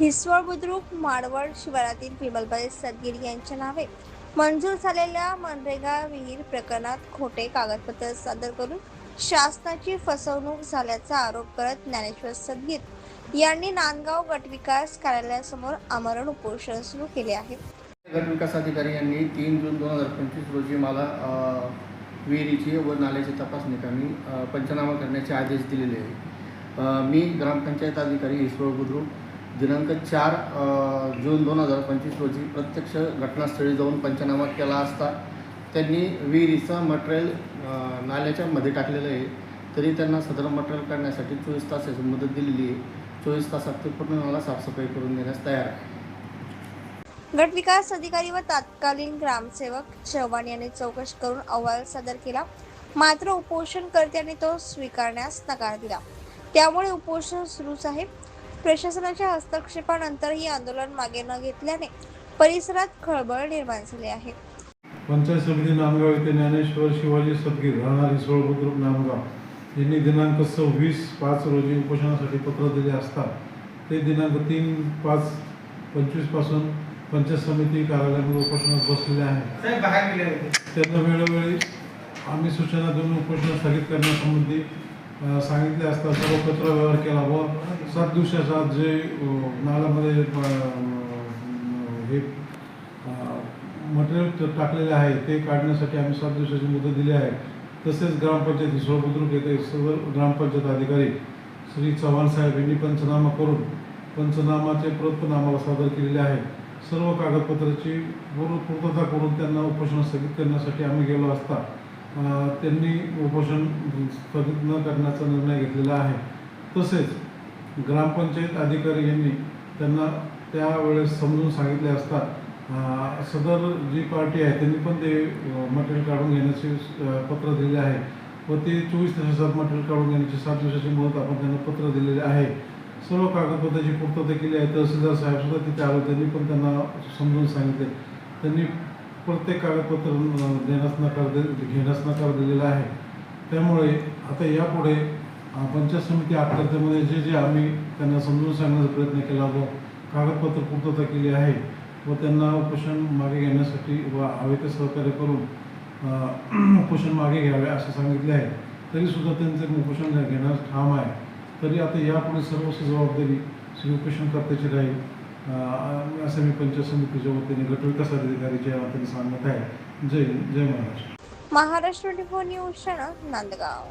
हिसवळ बुद्रुक माडवळ शिवारातील विमलबाई सदगिरी यांच्या नावे. मंजूर झालेल्या मनरेगा विहीर प्रकरणात खोटे कागदपत्र सादर करून शासनाची फसवणूक झाल्याचा आरोप करत ज्ञानेश्वर सदगीर यांनी नांदगाव गटविकास कार्यालयासमोर आमरण उपोषण सुरू केले आहे. गटविकास अधिकारी यांनी तीन जून दोन हजार पंचवीस रोजी मला विहिरीची व नाल्याची तपासणी कामी पंचनामा करण्याचे आदेश दिलेले आहे. मी ग्रामपंचायत अधिकारी ईश्वर बुद्रुक दिनांक चार जून दोन हजार पंचवीस रोजी प्रत्यक्ष घटनास्थळी जाऊन पंचनामा केला असता त्यांनी विहिरीचं मटेरियल नाल्याच्या मध्ये टाकलेलं आहे. तरी त्यांना सदर मटेरियल काढण्यासाठी चोवीस तासाची मदत दिलेली आहे. चोवीस तासात ते पूर्ण मला साफसफाई करून देण्यास तयार आहे. गटविकास अधिकारी व तत्कालीन ग्रामसेवक चव्हाण यांनी चौकशी करून अहवाल सादर केला. मात्र उपोषणकर्त्यांनी तो स्वीकारण्यास नकार दिला. त्यामुळे उपोषण सुरूच आहे. प्रशासनाच्या हस्तक्षेपानंतर ही आंदोलन मागे न घेतल्याने परिसरात खळबळ निर्माण झाली आहे. पंचायत समिती नांदगाव येथे ज्ञानेश्वर शिवाजी सदगीर राहणार इसोळ बुद्रुक नांदगाव यांनी दिनांक सव्वीस पाच रोजी उपोषणासाठी पत्र दिले असता ते दिनांक तीन पाच पंचवीसपासून पंचायत समिती कार्यालयामध्ये उपोषणात बसलेले आहे त्यांना वेळोवेळी आम्ही सूचना देऊन उपोषण स्थगित करण्यासंबंधी सांगितले असता सर्व पत्र व्यवहार केला व सात दिवसाचा जे नाल्यामध्ये हे मटेरियल टाकलेले आहे ते काढण्यासाठी आम्ही सात दिवसाची मुदत दिली आहे. तसेच ग्रामपंचायत हिसोळ बुद्रुक येथे सर्व ग्रामपंचायत अधिकारी. श्री चव्हाण साहेब यांनी पंचनामा करून पंचनामाचे प्रत पण आम्हाला सादर केलेले आहे. सर्व कागदपत्राची पूर्व पूर्तता करून त्यांना उपोषण स्थगित करण्यासाठी आम्ही गेलो असता. त्यांनी उपोषण स्थगित न करण्याचा निर्णय घेतलेला आहे. तसेच ग्रामपंचायत अधिकारी यांनी त्यांना त्यावेळेस समजून सांगितले असता सदर जी पार्टी आहे त्यांनी पण ते मटेरियल काढून घेण्याचे पत्र दिले आहे. व ते चोवीस तासात मटेरियल काढून घेण्याची सात दिवसाची मुदत आपण त्यांना पत्र दिलेले आहे. सर्व कागदपत्राची पूर्तता केली आहे. तहसीलदार साहेब सुद्धा तिथे आले त्यांनी पण त्यांना समजून सांगितले. त्यांनी प्रत्येक कागदपत्र देण्यास नकार दे घेण्यास नकार दिलेला आहे. त्यामुळे आता यापुढे पंचायत समिती आत्महत्येमध्ये जे जे आम्ही त्यांना समजून सांगण्याचा प्रयत्न केला व कागदपत्र पूर्तता केली आहे व त्यांना उपोषण मागे घेण्यासाठी व हवे ते सहकार्य करून उपोषण मागे घ्यावे असे सांगितले आहे. तरीसुद्धा त्यांचे उपोषण घे- घेण्यास ठाम आहे. तरी आता यापुढे सर्वस्व जबाबदारी श्री उपोषणकर्त्याची राहील. असं मी पंचायत समितीच्या वतीने गटविकास अधिकारीच्या वतीने सांगत आहे. जय जय Maharashtra. Maharashtra news news Nandgaon.